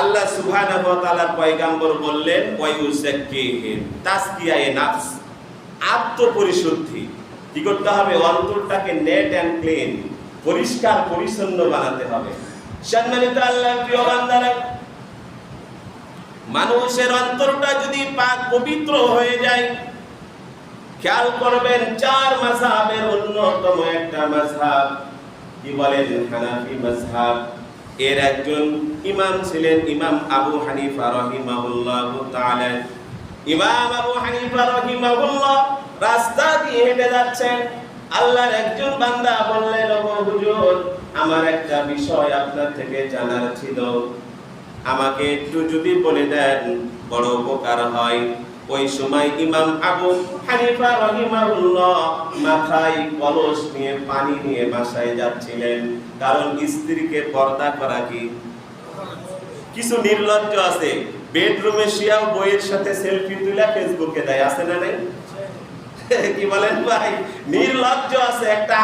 আল্লাহ সুবহানাহু ওয়া তাআলার পয়গাম্বর বললেন ওয়ায়ুযাক্কিহিম তাসকিয়ায়ে নাফস, আত্মপরিশুদ্ধি। কি করতে হবে? অন্তরটাকে নেট অ্যান্ড ক্লিন, পরিষ্কার, পরিচ্ছন্ন বানাতে হবে। সম্মানিত আল্লাহ প্রিয় বান্দারা, মানুষের অন্তরটা যদি পাক পবিত্র হয়ে যায়, খেয়াল করবেন চার মাযহাবের অন্যতম একটা মাযহাব কি বলেন? হানাফি মাযহাব এর একজন ইমাম ছিলেন ইমাম আবু হানিফা রাহিমাহুল্লাহ তাআলা। ইমাম আবু হানিফা রাহিমাহুল্লাহ রাস্তা দিয়ে হেঁটে যাচ্ছেন। আল্লাহর একজন বান্দা বললেন, ওগো হুজুর, আমার একটা বিষয় আপনার থেকে জানার ছিল। আমাকে একটু যদি বলে দেন, বড় উপকার হয়। ওই সময় ইমাম আবু হানিফা রহিমাহুল্লাহ মাথায় কলস নিয়ে পানি নিয়ে বাসায় যাচ্ছিলেন। কারণ স্ত্রীকে পর্দা করা কি? কিছু নির্লজ্জ আছে। বেডরুমে শিয়াও বইয়ের সাথে সেলফি তুলে ফেসবুকে দেয়, আছে না নাই? কি বলেন ভাই? নির্লজ্জ আছে, একটা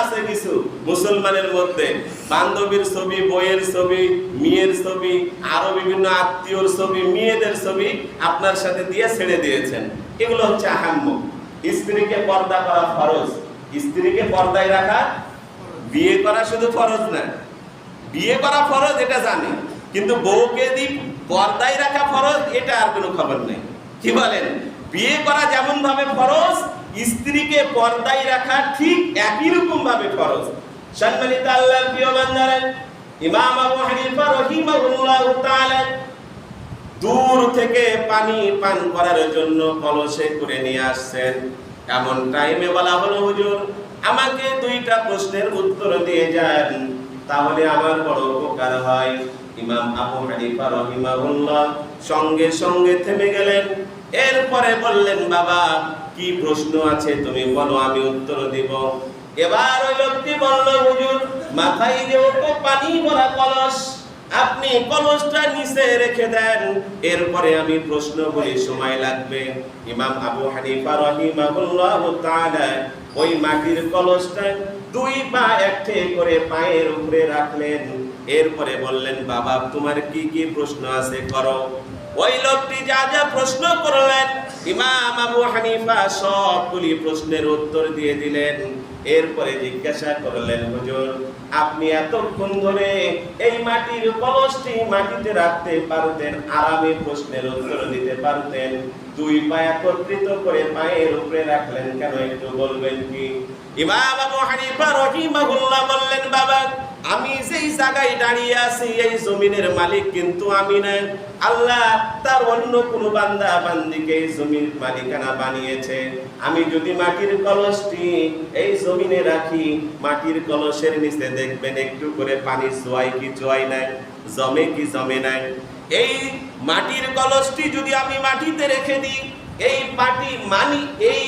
আছে কিছু মুসলমানের মধ্যে। বান্ধবীর ছবি, বইয়ের ছবি, মেয়ের ছবি, আরও বিভিন্ন আত্মীয়র ছবি, মেয়েদের ছবি আপনার সাথে দিয়ে ছেড়ে দিয়েছেন। এগুলো হচ্ছে আহাম্ম স্ত্রীকে পর্দা করা ফরজ। স্ত্রীকে পর্দায় রাখা, বিয়ে করা শুধু ফরজ না। বিয়ে করা ফরজ, এটা জানি। কিন্তু বউকে দি পর্দায় রাখা ফরজ, এটা আর কোনো খবর নেই। কি বলেন? বিয়ে করা যেমন ভাবে ফরজ, স্ত্রীকে পর্দায় রাখা ঠিক একই রকম ভাবে ফরজ। সম্মানিত আল্লাহর প্রিয় বান্দারা, ইমাম আবু হানিফা রাহিমাহুল্লাহ তাআলা দূর থেকে পানি পান করার জন্য কলসে করে নিয়ে আসছেন। এমন টাইমে বলা হলো, হুজুর, আমাকে দুইটা প্রশ্নের উত্তর দিয়ে যান, তাহলে আমার বড় উপকার হয়। ইমাম আবু হানিফা রহিমাহুল্লাহ সঙ্গে সঙ্গে থেমে গেলেন। এরপরে বললেন, বাবা, কি প্রশ্ন আছে তুমি বলো, আমি উত্তর দিব। এবার ওই লোকটি বলল, হুজুর, মাথায় যে ওটো পানি ভরা কলস, আপনি কলসটা নিচে রেখে দেন, এরপরে আমি প্রশ্ন বলি সময় লাগবে। ইমাম আবু হানিফা রহিমাহুল্লাহ তাআলা ওই মাটির কলসটা দুই পা একঠে করে পায়ের উপরে রাখলেন। এরপরে বললেন, বাবা, তোমার কি কি প্রশ্ন আছে, করো। ওই লোকটি যা যা প্রশ্ন করলেন, ইমাম আবু হানিফা সবগুলি প্রশ্নের উত্তর দিয়ে দিলেন। এরপরে জিজ্ঞাসা করলেন, হুজুর, আপনি এতক্ষণ ধরে এই মাটির কলসটি মাটিতে রাখতে পারতেন, আরামে প্রশ্নের উত্তর দিতে পারতেন। দুই পা একত্রিত করে পায়ের উপরে রাখলেন কেন, একটু বলবেন কি? ইমাম আবু হানিফা রহিমাহুল্লাহ বললেন, বাবা, আমি যেই জায়গায় দাঁড়িয়ে আছি, এই জমিনের মালিক কিন্তু আমি না। আল্লাহ তার অন্য কোনো বান্দা বান্দিকে এই জমির মালিকানা বানিয়েছে। আমি যদি মাটির কলসটি এই জমিনে রাখি, মাটির কলসের নিচে দেখবেন একটু করে পানি জোয়াই কি জোয়াই নাই, জমে কি জমে নাই। এই মাটির কলসটি যদি আমি মাটিতে রেখে দিই, এই মাটি মানি, এই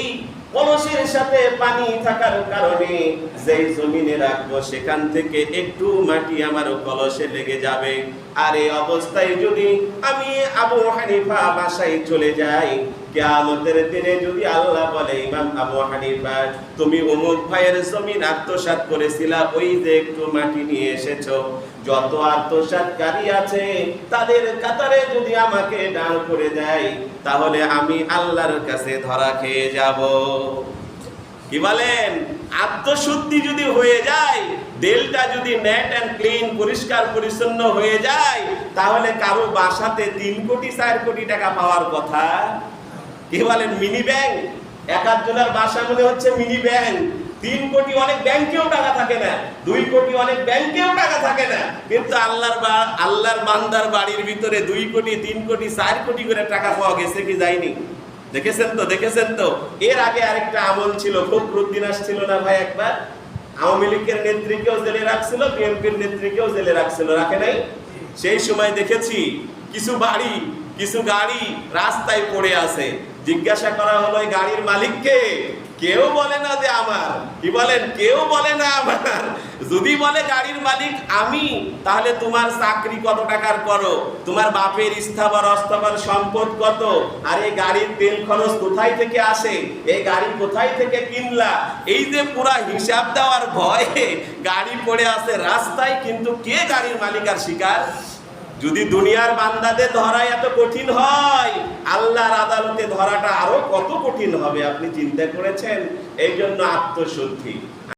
কলসের সাথে পানি থাকার কারণে যেই জমিনে রাখব, সেখান থেকে একটু মাটি আমার কলসে লেগে যাবে। আর এই অবস্থায় যদি আমি আবু হানিফা বাসায় চলে যাই, কিয়ামতের দিনে যদি আল্লাহ বলে, ইমাম আবু হানিফা, তুমি অমুক ভাইয়ের জমিন আত্মসাৎ করেছিলা, ওই যে একটু মাটি নিয়ে এসেছ। যত আত্মসাৎকারী আছে, তাদের কাতারে যদি আমাকে দাঁড় করে দেয়, তাহলে আমি আল্লাহর কাছে ধরা খেয়ে যাব। কি বলেন? আত্মশুদ্ধি যদি হয়ে যায়, দেলটা যদি নেট অ্যান্ড ক্লিন পরিষ্কার, পরিচ্ছন্ন হয়ে যায়, তাহলে কারও বাসাতে তিন কোটি, চার কোটি টাকা পাওয়ার কথা। কি বলেন? মিনি ব্যাংক এক আধজনের বাসা মনে হচ্ছে মিনি ব্যাংক তিন কোটি অনেক ব্যাংকেও টাকা থাকে না। দুই কোটি অনেক ব্যাংকেও টাকা থাকে না। কিন্তু আল্লাহর বা, আল্লাহর বান্দার বাড়ির ভিতরে দুই কোটি, তিন কোটি, চার কোটি করে টাকা পাওয়া গেছে কি যায়নি? দেখেছেন তো দেখেছেন তো? এর আগে আরেকটা আমল ছিল, ফখরুদ্দিন আসছিল না ভাই একবার? আওয়ামী লীগের নেত্রীকেও জেলে রাখছিল, বিএনপির নেত্রীকেও জেলে রাখছিল, রাখে নাই? সেই সময় দেখেছি, কিছু বাড়ি, কিছু গাড়ি রাস্তায় পড়ে আছে। জিজ্ঞাসা করা হলো গাড়ির মালিককে? কেউ বলে না যে আমার। কি বলেন? কেউ বলে না আমার। যদি বলে গাড়ির মালিক আমি, তাহলে তোমার চাকরি কত টাকার করো? তোমার বাপের স্থাবর অস্থাবর সম্পদ কত? আর এই গাড়ির তেল খরচ কোথায় থেকে আসে? এই গাড়ি কোথায় থেকে কিনলা? এই যে পুরা হিসাব দেওয়ার ভয়ে গাড়ি পড়ে আছে রাস্তায়, কিন্তু কে গাড়ির মালিক আর শিকার? যদি দুনিয়ার বান্দাদের ধরা এত কঠিন হয়, আল্লাহর আদালতে ধরাটা আরও কত কঠিন হবে আপনি চিন্তা করেছেন? এই জন্য আত্মশুদ্ধি।